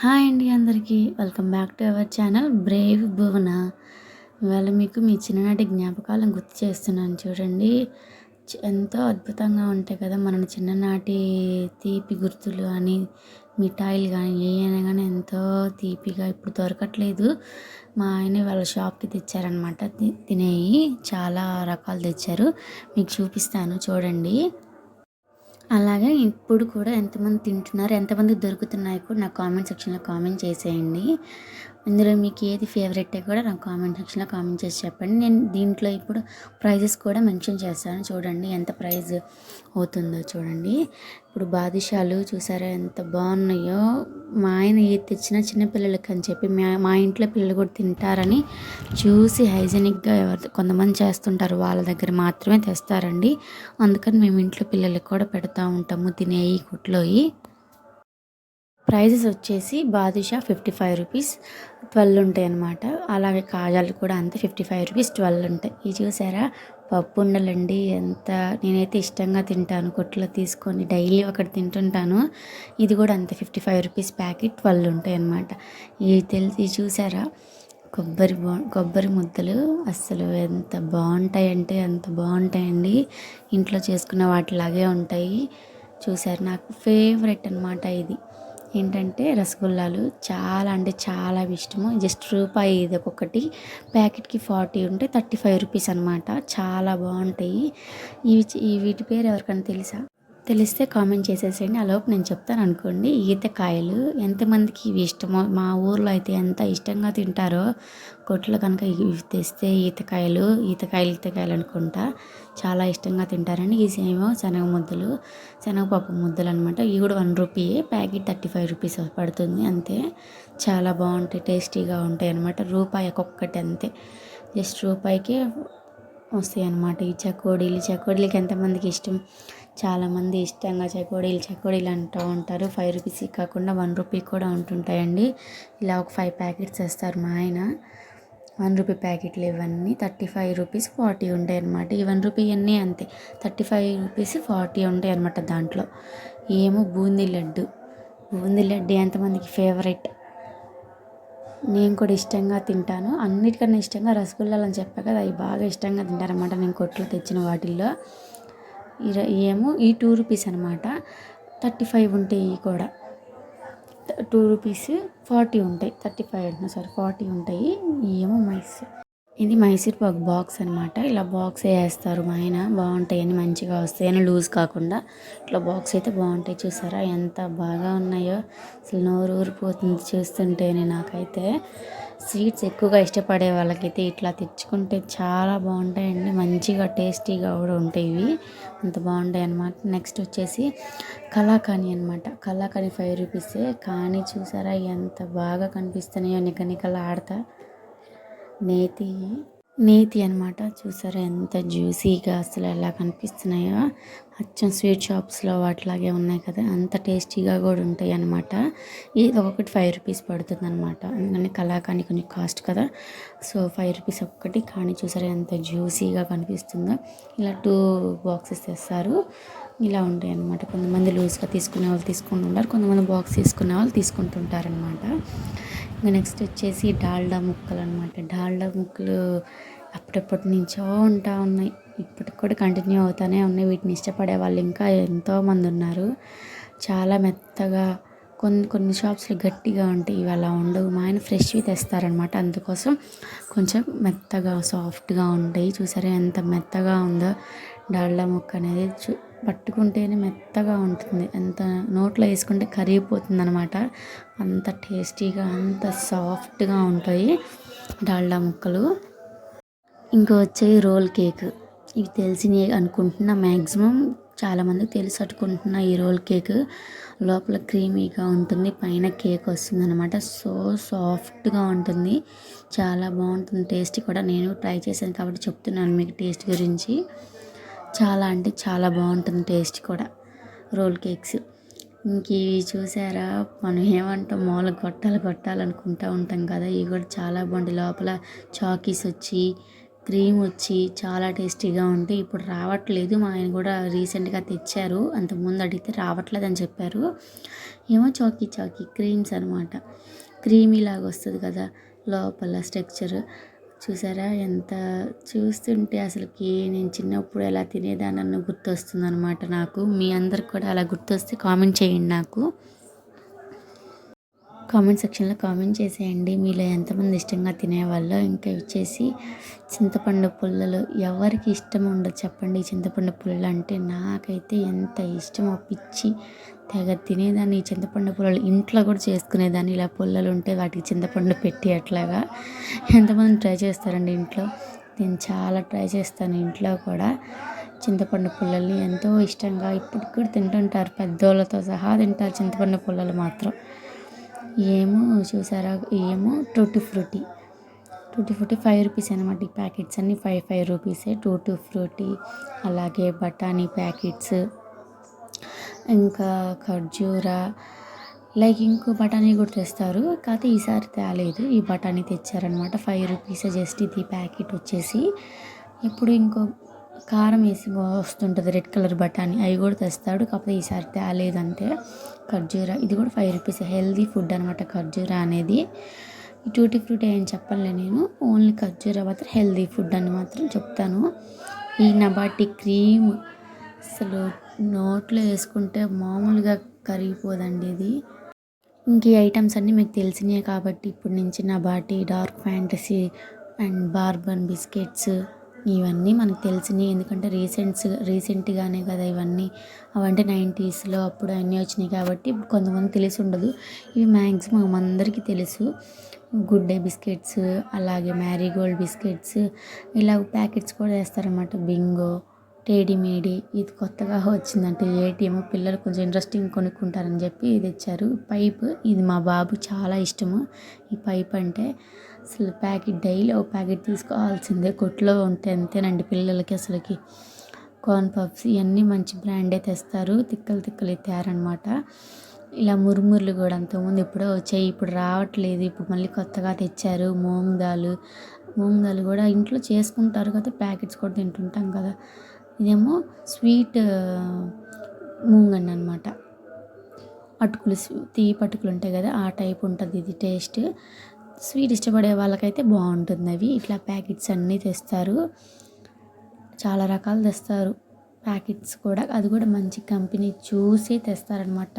Hi అండి అందరికీ. Welcome back to our channel brave Bhuvana. ఇవాళ మీకు మీ చిన్ననాటి జ్ఞాపకాలను గుర్తు చేస్తున్నాను చూడండి. ఎంతో అద్భుతంగా ఉంటాయి కదా మన చిన్ననాటి తీపి గుర్తులు అని మిఠాయిలు కానీ ఏవైనా కానీ ఎంతో తీపిగా ఇప్పుడు దొరకట్లేదు. మా ఆయన వాళ్ళ షాప్కి తెచ్చారనమాట తి- తినేవి చాలా రకాలు తెచ్చారు. మీకు చూపిస్తాను చూడండి. అలాగే ఇప్పుడు కూడా ఎంతమంది తింటున్నారు ఎంతమంది దొరుకుతున్నాయి కూడా నాకు కామెంట్ సెక్షన్లో కామెంట్ చేసేయండి. ఇందులో మీకు ఏది ఫేవరెట్ కూడా నాకు కామెంట్ సెక్షన్లో కామెంట్ చేసి చెప్పండి. నేను దీంట్లో ఇప్పుడు ప్రైజెస్ కూడా మెన్షన్ చేస్తాను. చూడండి ఎంత ప్రైజ్ అవుతుందో చూడండి. ఇప్పుడు బాదుషాలు చూసారా ఎంత బాగున్నాయో. మా ఆయన ఏది తెచ్చినా చిన్నపిల్లలకి అని చెప్పి మా మా ఇంట్లో పిల్లలు కూడా తింటారని చూసి హైజెనిక్గా ఎవరు కొంతమంది చేస్తుంటారు. వాళ్ళ దగ్గర మాత్రమే తెస్తారండి. అందుకని మేము ఇంట్లో పిల్లలకి కూడా పెడతా ఉంటాము తినేయి కుట్లోయి. ప్రైజెస్ వచ్చేసి badusha fifty five rupees twelve ఉంటాయి అన్నమాట. అలాగే కాజాలు కూడా అంతే ఫిఫ్టీ ఫైవ్ రూపీస్ ట్వెల్వ్ ఉంటాయి. ఇది చూసారా? పప్పు ఉండలండి ఎంత నేనైతే ఇష్టంగా తింటాను. కొట్లో తీసుకొని డైలీ ఒకటి తింటుంటాను. ఇది కూడా అంతే fifty five rupees packet twelve ఉంటాయి అన్నమాట. ఇది తెలిసి చూసారా? కొబ్బరి బా కొబ్బరి ముద్దలు అస్సలు ఎంత బాగుంటాయంటే ఎంత బాగుంటాయండి. ఇంట్లో చేసుకున్న వాటిలాగే ఉంటాయి. చూసారు? నాకు ఫేవరెట్ అనమాట ఇది. ఏంటంటే రసగుల్లాలు చాలా అంటే చాలా ఇష్టము. జస్ట్ రూపాయి ఇది ఒక్కొక్కటి ప్యాకెట్కి ఫార్టీ ఉంటే థర్టీ ఫైవ్ రూపీస్ అనమాట చాలా బాగుంటాయి ఇవి వీటి పేరు ఎవరికైనా తెలుసా? తెలిస్తే కామెంట్ చేసేసేయండి. అలోపు నేను చెప్తాను అనుకోండి. ఈతకాయలు ఎంతమందికి ఇవి ఇష్టమో మా ఊర్లో అయితే ఎంత ఇష్టంగా తింటారో కొట్లో కనుక ఇవి తెస్తే ఈతకాయలు ఈతకాయలు ఈతకాయలు అనుకుంటా చాలా ఇష్టంగా తింటారండి. ఈ సేమో శనగ ముద్దలు శనగపప్పు ముద్దలు అనమాట ఇవి కూడా one rupee packet thirty five rupees పడుతుంది అంతే. చాలా బాగుంటాయి టేస్టీగా ఉంటాయి అనమాట రూపాయి ఒక్కొక్కటి అంతే. జస్ట్ రూపాయికే వస్తాయి అన్నమాట. ఈ చకోడీలు చకోడీలకి ఎంతమందికి ఇష్టం? చాలామంది ఇష్టంగా చకోడీలు చకోడీలు అంటూ ఉంటారు. ఫైవ్ రూపీస్ కాకుండా వన్ రూపీ కూడా ఉంటుంటాయండి. ఇలా ఒక ఫైవ్ ప్యాకెట్స్ వేస్తారు మా ఆయన. వన్ రూపీ ప్యాకెట్లు ఇవన్నీ. థర్టీ ఫైవ్ రూపీస్ ఫార్టీ ఉంటాయి అనమాట ఈ వన్ రూపీ అన్నీ అంతే. థర్టీ ఫైవ్ రూపీస్ ఫార్టీ ఉంటాయి అనమాట దాంట్లో. ఏమో బూందీ లడ్డు. బూందీ లడ్డు ఎంతమందికి ఫేవరెట్? నేను కూడా ఇష్టంగా తింటాను. అన్నిటికన్నా ఇష్టంగా రసగుల్లాలు అని చెప్పా కదా అవి బాగా ఇష్టంగా తింటారనమాట నేను కొట్లో తెచ్చిన వాటిల్లో. ఏమో ఈ టూ రూపీస్ అనమాట థర్టీ ఫైవ్ ఉంటాయి ఇవి కూడా. టూ రూపీస్ ఫార్టీ ఉంటాయి. థర్టీ ఫైవ్ అంటున్నా సారీ ఫార్టీ ఉంటాయి. ఏమో మైస్. ఇది మైసూర్ పాక్ బాక్స్ అనమాట ఇలా బాక్స్ వేస్తారు మా ఆయన. బాగుంటాయని మంచిగా వస్తాయని లూజ్ కాకుండా ఇట్లా బాక్స్ అయితే బాగుంటాయి చూసారా? ఎంత బాగా ఉన్నాయో. అసలు నోరు ఊరిపోతుంది చూస్తుంటేనే నాకైతే. స్వీట్స్ ఎక్కువగా ఇష్టపడే వాళ్ళకైతే ఇట్లా తెచ్చుకుంటే చాలా బాగుంటాయండి. మంచిగా టేస్టీగా కూడా ఉంటాయి ఇవి. అంత బాగుంటాయి అన్నమాట. నెక్స్ట్ వచ్చేసి కళాకాని అనమాట కళాకాని ఫైవ్ రూపీసే. కానీ చూసారా ఎంత బాగా కనిపిస్తున్నాయో. నికనికలు ఆడతా నేతి నేతి అనమాట చూసారా ఎంత జ్యూసీగా అసలు ఎలా కనిపిస్తున్నాయో. అచ్చం స్వీట్ షాప్స్లో వాటిలాగే ఉన్నాయి కదా. అంత టేస్టీగా కూడా ఉంటాయి అనమాట ఇది ఒకటి ఫైవ్ రూపీస్ పడుతుంది అనమాట ఎందుకంటే కళాకాని కొంచెం కాస్ట్ కదా. సో ఫైవ్ రూపీస్ ఒక్కటి. కానీ చూసారా ఎంత జ్యూసీగా కనిపిస్తుందో. ఇలా టూ బాక్సెస్ తెస్తారు. ఇలా ఉంటాయి అనమాట కొంతమంది లూజ్గా తీసుకునే వాళ్ళు తీసుకుంటుంటారు కొంతమంది బాక్స్ తీసుకునే వాళ్ళు తీసుకుంటుంటారనమాట నెక్స్ట్ వచ్చేసి డాల్డా ముక్కలు అనమాట డాల్డా ముక్కలు అప్పుడప్పటి నుంచో ఉంటా ఉన్నాయి. ఇప్పటికి కూడా కంటిన్యూ అవుతానే ఉన్నాయి. వీటిని ఇష్టపడే వాళ్ళు ఇంకా ఎంతోమంది ఉన్నారు. చాలా మెత్తగా కొన్ని కొన్ని షాప్స్లో గట్టిగా ఉంటాయి. ఇవి అలా ఉండవు. మా ఆయన ఫ్రెష్వి తెస్తారనమాట అందుకోసం కొంచెం మెత్తగా సాఫ్ట్గా ఉంటాయి. చూసారా ఎంత మెత్తగా ఉందో డాల్డా ముక్క అనేది. చూ పట్టుకుంటేనే మెత్తగా ఉంటుంది. ఎంత నోట్లో వేసుకుంటే కరిగిపోతుంది అనమాట అంత టేస్టీగా అంత సాఫ్ట్గా ఉంటాయి డాల్డా ముక్కలు. ఇంకా వచ్చే రోల్ కేక్. ఇవి తెలిసినవి అనుకుంటున్నా. మ్యాక్సిమం చాలామందికి తెలిసి అట్టుకుంటున్నా ఈ రోల్ కేక్. లోపల క్రీమీగా ఉంటుంది పైన కేక్ వస్తుంది అనమాట సో సాఫ్ట్గా ఉంటుంది. చాలా బాగుంటుంది టేస్ట్ కూడా. నేను ట్రై చేశాను కాబట్టి చెప్తున్నాను మీకు టేస్ట్ గురించి. చాలా అంటే చాలా బాగుంటుంది టేస్ట్ కూడా. Roll cakes. ఇంక ఇవి చూసారా? మనం ఏమంటాం? మామూలుగా కొట్టాలి కొట్టాలనుకుంటూ ఉంటాం కదా? ఇవి కూడా చాలా బాగుంటాయి. లోపల చాకీస్ వచ్చి క్రీమ్ వచ్చి చాలా టేస్టీగా ఉంటాయి. ఇప్పుడు రావట్లేదు. మా ఆయన కూడా రీసెంట్గా తెచ్చారు. అంతకుముందు అడిగితే రావట్లేదు అని చెప్పారు. ఏమో చాకీ చాకీ క్రీమ్స్ అనమాట క్రీమీ లాగా వస్తుంది కదా లోపల స్ట్రక్చర్. చూసారా? ఎంత చూస్తుంటే అసలుకి నేను చిన్నప్పుడు ఎలా తినేదానన్న గుర్తొస్తుంది అనమాట నాకు. మీ అందరికి కూడా అలా గుర్తొస్తే కామెంట్ చేయండి నాకు. కామెంట్ సెక్షన్లో కామెంట్ చేసేయండి. మీలో ఎంతమంది ఇష్టంగా తినేవాళ్ళు ఇంకా వచ్చేసి చింతపండు పుల్లలు ఎవరికి ఇష్టం ఉండదు చెప్పండి. చింతపండు పుల్లలు అంటే నాకైతే ఎంత ఇష్టమో పిచ్చి తెగ తినేదాన్ని చింతపండు పుల్లలు ఇంట్లో కూడా చేసుకునేదాన్ని. ఇలా పుల్లలు ఉంటే వాటికి చింతపండు పెట్టి అట్లాగా ఎంతమంది ట్రై చేస్తారండి ఇంట్లో? నేను చాలా ట్రై చేస్తాను ఇంట్లో కూడా. చింతపండు పుల్లల్ని ఎంతో ఇష్టంగా ఇప్పటికి కూడా తింటుంటారు. పెద్దోళ్ళతో సహా తింటారు చింతపండు పుల్లలు మాత్రం. ఏమో చూసారా? ఏమో tutti frutti. Tutti frutti five rupees అనమాట ఈ ప్యాకెట్స్ అన్నీ. ఫైవ్ ఫైవ్ రూపీసే టూటీ ఫ్రూటీ అలాగే బఠానీ ప్యాకెట్స్. ఇంకా ఖర్జూరా లైక్ ఇంకో బఠానీ కూడా తెస్తారు. కాకపోతే ఈసారి తేలేదు. ఈ బఠానీ తెచ్చారనమాట ఫైవ్ రూపీస్ జస్ట్ ఇది ప్యాకెట్ వచ్చేసి. ఇప్పుడు ఇంకో కారం వేసి వస్తుంటుంది రెడ్ కలర్ బఠానీ. అవి కూడా తెస్తాడు. కాకపోతే ఈసారి తేలేదంటే ఖర్జూరా ఇది కూడా ఫైవ్ రూపీస్ హెల్దీ ఫుడ్ అనమాట ఖర్జూరా అనేది. ట్యూటీ ఫ్రూట్ ఏం చెప్పలే నేను. ఓన్లీ ఖర్జూరా మాత్రం హెల్దీ ఫుడ్ అని మాత్రం చెప్తాను. ఈ నబాటి క్రీమ్ అసలు నోట్లో వేసుకుంటే మామూలుగా కరిగిపోదండి ఇది. ఇంక ఈ ఐటమ్స్ అన్నీ మీకు తెలిసినాయి కాబట్టి ఇప్పుడు నుంచి నా Nabati Dark Fantasy and Bourbon biscuits ఇవన్నీ మనకు తెలిసినవి ఎందుకంటే రీసెంట్స్ రీసెంట్గానే కదా ఇవన్నీ. అవంటే నైంటీస్లో అప్పుడు అన్నీ వచ్చినాయి కాబట్టి కొంతమంది తెలిసి ఉండదు. ఇవి మ్యాక్సిమం అందరికీ తెలుసు. గుడ్ డే బిస్కెట్స్ అలాగే మ్యారీగోల్డ్ బిస్కెట్స్ ఇలా ప్యాకెట్స్ కూడా వేస్తారన్నమాట. బింగో టేడీ ఇది కొత్తగా వచ్చిందంటే ఏటీఎం పిల్లలు కొంచెం ఇంట్రెస్టింగ్ కొనుక్కుంటారని చెప్పి ఇది ఇచ్చారు. పైప్ ఇది మా బాబు చాలా ఇష్టము. ఈ పైప్ అంటే అసలు ప్యాకెట్ డైలీ ఒక ప్యాకెట్ తీసుకోవాల్సిందే. కొట్లో ఉంటే అంతేనండి పిల్లలకి అసలుకి. కార్న్ పఫ్స్ ఇవన్నీ మంచి బ్రాండే తెస్తారు. తిక్కలు తిక్కలు ఎత్తారనమాట ఇలా మురుమురులు కూడా అంతకుముందు ఎప్పుడో వచ్చాయి. ఇప్పుడు రావట్లేదు. ఇప్పుడు మళ్ళీ కొత్తగా తెచ్చారు. మూంగ్ దాల్ మూంగ్ కూడా ఇంట్లో చేసుకుంటారు కదా. ప్యాకెట్స్ కూడా తింటుంటాం కదా. ఇదేమో స్వీట్ మూంగన్ అనమాట అటుకులు తీపి అటుకులు ఉంటాయి కదా ఆ టైప్ ఉంటుంది ఇది టేస్ట్. స్వీట్ ఇష్టపడే వాళ్ళకైతే బాగుంటుంది అవి. ఇట్లా ప్యాకెట్స్ అన్నీ తెస్తారు. చాలా రకాలు తెస్తారు. ప్యాకెట్స్ కూడా అది కూడా మంచి కంపెనీ చూసి తెస్తారనమాట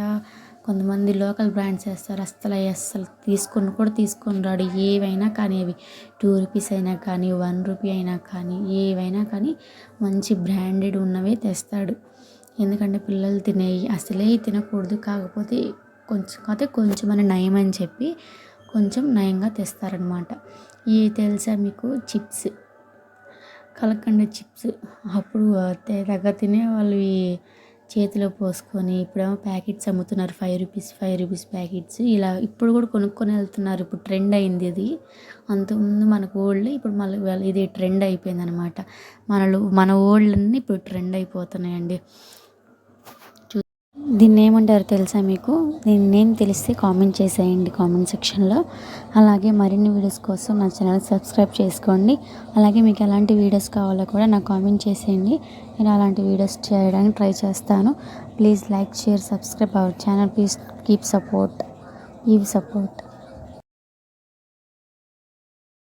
కొంతమంది లోకల్ బ్రాండ్స్ వేస్తారు. అస్సలు అస్సలు తీసుకొని కూడా తీసుకొని రాడు. ఏవైనా కానీ అవి టూ రూపీస్ అయినా కానీ వన్ రూపీ అయినా కానీ ఏవైనా కానీ మంచి బ్రాండెడ్ ఉన్నవే తెస్తాడు. ఎందుకంటే పిల్లలు తినేవి అసలే తినకూడదు. కాకపోతే కొంచెం కాకపోతే కొంచెం అని నయం అని చెప్పి కొంచెం నయంగా తెస్తారనమాట ఇవి తెలుసా మీకు? చిప్స్. కలకండ చిప్స్. అప్పుడు తెగ తినే వాళ్ళు చేతిలో పోసుకొని ఇప్పుడేమో ప్యాకెట్స్ అమ్ముతున్నారు five rupees five rupees packets. ఇలా ఇప్పుడు కూడా కొనుక్కొని వెళ్తున్నారు. ఇప్పుడు ట్రెండ్ అయింది ఇది. అంతకుముందు మనకు ఓల్డ్ ఇప్పుడు మళ్ళీ ఇది ట్రెండ్ అయిపోయింది అనమాట మనలో మన ఓల్డ్ అన్నీ ఇప్పుడు ట్రెండ్ అయిపోతున్నాయండి. దీన్ని ఏమంటారు తెలుసా మీకు? దీన్ని నేను తెలిస్తే కామెంట్ చేసేయండి కామెంట్ సెక్షన్లో. అలాగే మరిన్ని వీడియోస్ కోసం నా ఛానల్ సబ్స్క్రైబ్ చేసుకోండి. అలాగే మీకు ఎలాంటి వీడియోస్ కావాలో కూడా నాకు కామెంట్ చేసేయండి. నేను అలాంటి వీడియోస్ చేయడానికి ట్రై చేస్తాను. Please like share subscribe our channel. Please keep support. Keep support.